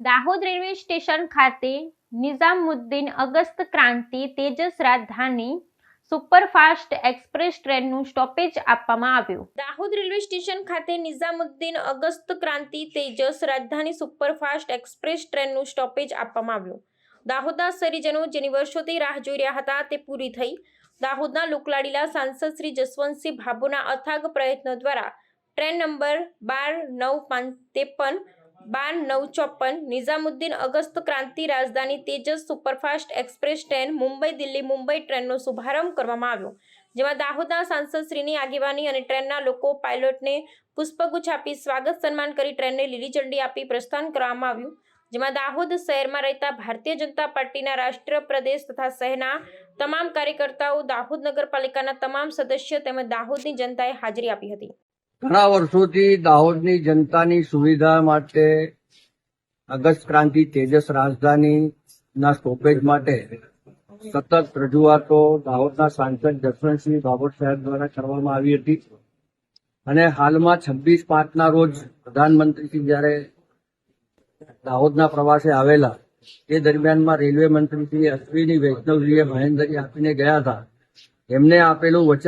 Dahod railway station ખાતે નિઝામુદ્દીન અગસ્ત Kranti Tejas Rajdhani superfast express ટ્રેનનું stoppage આપવામાં આવ્યું. દાહોદ રેલવે સ્ટેશન ખાતે નિઝામુદ્દીન અગસ્ત ક્રાંતિ તેજસ રાજધાની સુપરફાસ્ટ એક્સપ્રેસ ટ્રેનનું સ્ટોપેજ આપવામાં આવ્યું. દાહોદના શહેરીજનો જેની વર્ષોથી રાહ જોઈ રહ્યા હતા તે પૂરી થઈ. દાહોદના લોકલાડીલા સાંસદ શ્રી જસવંતસિંહ ભાભુના અથાગ પ્રયત્નો દ્વારા ટ્રેન નંબર બાર નવ પાંચ ત્રેપન બાર નવ ચોપન, Nizamuddin August Kranti Rajdhani Tejas superfast express train Mumbai Delhi Mumbai ટ્રેનનો શુભારંભ કરવામાં આવ્યો, જેમાં દાહોદના સાંસદશ્રીની આગેવાની અને ટ્રેનના લોકો, પાયલોટને પુષ્પગુચ્છ આપી સ્વાગત સન્માન કરી ટ્રેનને લીલી ઝંડી આપી પ્રસ્થાન કરવામાં આવ્યું, જેમાં દાહોદ શહેરમાં રહેતા ભારતીય જનતા પાર્ટીના રાષ્ટ્રીય પ્રદેશ તથા શહેરના તમામ કાર્યકર્તાઓ, દાહોદ નગરપાલિકાના તમામ સદસ્યો તેમજ દાહોદની જનતાએ હાજરી આપી હતી. ઘણા વર્ષોથી દાહોદની જનતાની સુવિધા માટે અગસ્ત ક્રાંતિ તેજસ રાજધાનીના સ્ટોપેજ માટે સતત રજૂઆતો દાહોદના સાંસદ જસવંતસિંહ બાબર સાહેબ દ્વારા કરવામાં આવી હતી. અને હાલમાં છવ્વીસ પાંચના રોજ પ્રધાનમંત્રીથી જ્યારે દાહોદના પ્રવાસે આવેલા, એ દરમિયાનમાં રેલવે મંત્રી શ્રી અશ્વિની વૈષ્ણવજીએ મહેન્દ્રજી આપીને ગયા હતા. એમને આપેલું વચન